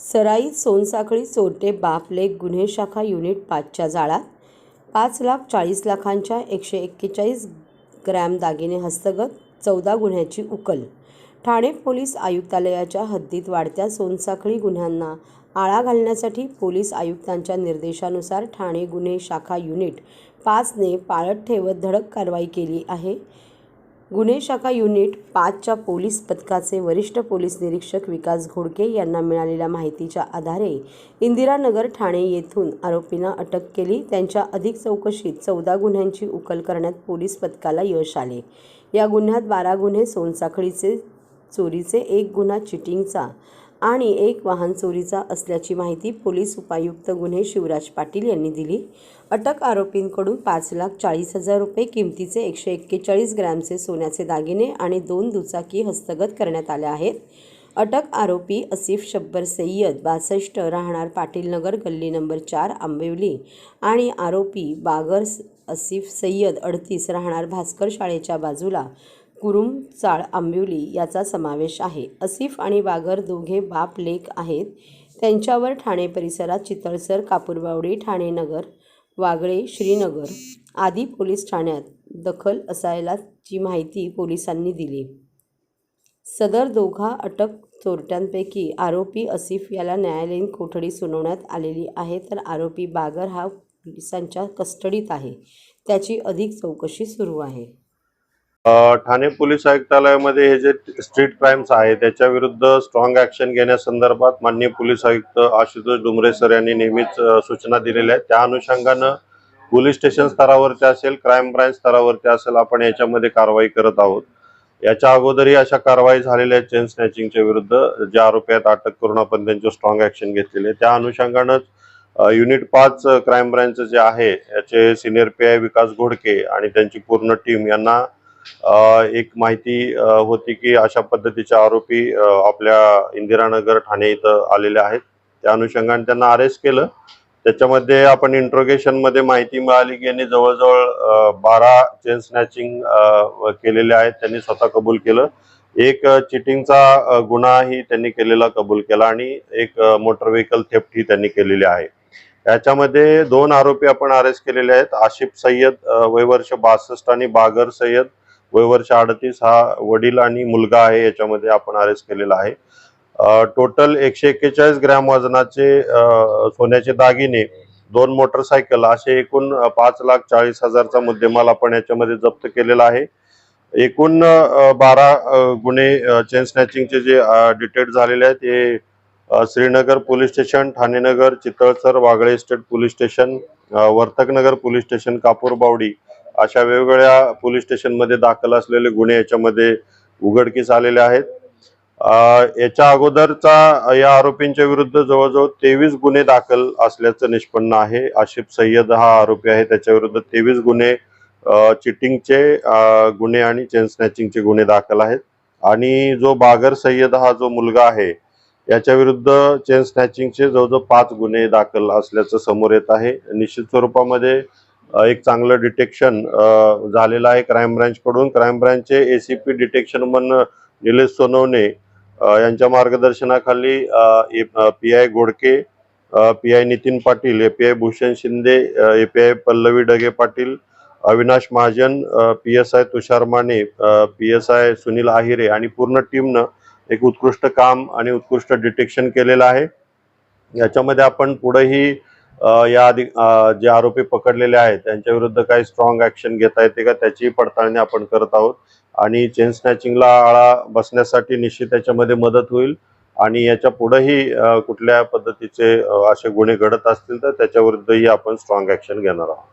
सराई सोनसाखळी चोरटे बापलेक गुन्हे शाखा युनिट पाचच्या जाळात पाच लाख चाळीस लाखांच्या एकशे एक्केचाळीस ग्रॅम दागिने हस्तगत चौदा गुन्ह्याची उकल. ठाणे पोलीस आयुक्तालयाच्या हद्दीत वाढत्या सोनसाखळी गुन्ह्यांना आळा घालण्यासाठी पोलीस आयुक्तांच्या निर्देशानुसार ठाणे गुन्हे शाखा युनिट पाचने पाळत ठेवत धडक कारवाई केली आहे. गुन्हे शाखा युनिट पाचच्या पोलीस पथकाचे वरिष्ठ पोलीस निरीक्षक विकास घोडके यांना मिळालेल्या माहितीच्या आधारे इंदिरानगर ठाणे येथून आरोपींना अटक केली. त्यांच्या अधिक चौकशीत चौदा गुन्ह्यांची उकल करण्यात पोलीस पथकाला यश आले. या गुन्ह्यात बारा गुन्हे सोनसाखळीचे चोरीचे एक गुन्हा चिटिंगचा आणि एक वाहन चोरीचा असल्याची माहिती पोलीस उपायुक्त गुन्हे शिवराज पाटील यांनी दिली. अटक आरोपींकडून पाच लाख चाळीस हजार रुपये किमतीचे एकशे एक्केचाळीस ग्रॅमचे सोन्याचे दागिने आणि दोन दुचाकी हस्तगत करण्यात आल्या आहेत. अटक आरोपी असिफ शब्बर सय्यद बासष्ट राहणार पाटील नगर गल्ली नंबर चार आंबिवली आणि आरोपी बागर असिफ सय्यद अडतीस राहणार भास्कर शाळेच्या बाजूला कुरुम चाळ आंबिवली याचा समावेश आहे. असिफ आणि बागर दोघे बाप लेक आहेत. त्यांच्यावर ठाणे परिसरात चितळसर कापूरबावडी ठाणे नगर वागळे श्रीनगर आदी पोलीस ठाण्यात दखल असायलाची माहिती पोलिसांनी दिली. सदर दोघा अटक चोरट्यांपैकी आरोपी असिफ याला न्यायालयीन कोठडी सुनावण्यात आलेली आहे तर आरोपी बागर हा पोलिसांच्या कस्टडीत आहे. त्याची अधिक चौकशी सुरू आहे. ठाणे पोलीस आयुक्तालयामध्ये हे जे स्ट्रीट क्राईम्स आहे त्याच्या विरुद्ध स्ट्रॉंग ऍक्शन घेण्यासंदर्भात माननीय पोलीस आयुक्त आशुतोष डुमरे सर यांनी नेहमीच सूचना दिलेल्या आहेत. त्या अनुषंगानं पोलीस स्टेशन स्तरावरती असेल क्राईम ब्रांच स्तरावरती असेल आपण याच्यामध्ये कारवाई करत आहोत. याच्या अगोदरही अशा कारवाई झालेल्या आहेत चेन स्नॅचिंगच्या विरुद्ध ज्या आरोपी आहेत अटक करून आपण त्यांचे स्ट्रॉंग ऍक्शन घेतलेले त्या अनुषंगानंच युनिट पाच क्राईम ब्रांच जे आहे याचे senior P I Vikas Ghodke आणि त्यांची पूर्ण टीम यांना एक माहिती होती की अशा पद्धतीचे आरोपी आपल्या इंदिरानगर ठाणे इथं आलेले आहेत. त्या अनुषंगाने त्यांना अरेस्ट केलं. त्याच्यामध्ये आपण इंट्रोगेशनमध्ये माहिती मिळाली की यांनी जवळजवळ बारा चेन स्नॅचिंग केलेले आहेत. त्यांनी स्वतः कबूल केलं. एक चिटिंगचा गुन्हाही त्यांनी केलेला कबूल केला आणि एक मोटर व्हेकल थेफ्ट ही त्यांनी केलेली आहे. याच्यामध्ये दोन आरोपी आपण अरेस्ट केलेले आहेत. आशिफ सय्यद वय वर्ष बासष्ट आणि बागर सय्यद. वय वर्ष अडतीस हा वडील आणि मुलगा आहे याच्यामध्ये आपण अरेस्ट केलेला आहे. टोटल एकशे एक्केचाळीस ग्रॅम वजनाचे सोन्याचे दागिने दोन मोटरसायकल असे एकूण पाच लाख चाळीस हजारचा मुद्देमाल आपण याच्यामध्ये जप्त केलेला आहे. एकूण बारा गुन्हे चेन स्नॅचिंगचे जे डिटेक्ट झालेले आहेत ते Shrinagar police station Thanenagar Chitalsar Wagle estate police station Vartaknagar police station Kapurbawdi अशा वेगवेगळ्या पोलीस स्टेशनमध्ये दाखल असलेले गुन्हे याच्यामध्ये उघडकीस आलेले आहेत. याच्या अगोदरचा या आरोपींच्या विरुद्ध जवळजवळ तेवीस गुन्हे दाखल असल्याचं निष्पन्न आहे. आशिफ सय्यद हा आरोपी आहे. त्याच्या विरुद्ध तेवीस गुन्हे चिटिंगचे गुन्हे आणि चेन स्नॅचिंगचे गुन्हे दाखल आहेत. आणि जो बागर सय्यद हा जो मुलगा आहे याच्या विरुद्ध चेन स्नॅचिंगचे जवळजवळ पाच गुन्हे दाखल असल्याचं समोर येत आहे. निश्चित स्वरूपामध्ये एक चांगलं डिटेक्शन झालेलं आहे क्राईम ब्रँचकडून क्राईम ब्रँचचे ए सी पी डिटेक्शन मन निलेश सोनवणे यांच्या मार्गदर्शनाखाली P I Godke P I Nitin Patil A P I Bhushan Shinde A P I Pallavi Dage Patil Avinash Mahajan P S I Tushar Mane P S I Sunil Ahire आणि पूर्ण टीमनं एक उत्कृष्ट काम आणि उत्कृष्ट डिटेक्शन केलेलं आहे. याच्यामध्ये आपण पुढेही या आधी जे आरोपी पकडलेले आहेत त्यांच्या विरुद्ध काही स्ट्रॉंग ऍक्शन घेता येते का त्याचीही पडताळणी आपण करत आहोत. आणि चेन स्नॅचिंगला आळा बसण्यासाठी निश्चित त्याच्यामध्ये मदत होईल. आणि याच्या पुढेही कुठल्या पद्धतीचे असे गुन्हे घडत असतील तर त्याच्या विरुद्धही आपण स्ट्रॉंग ऍक्शन घेणार आहोत.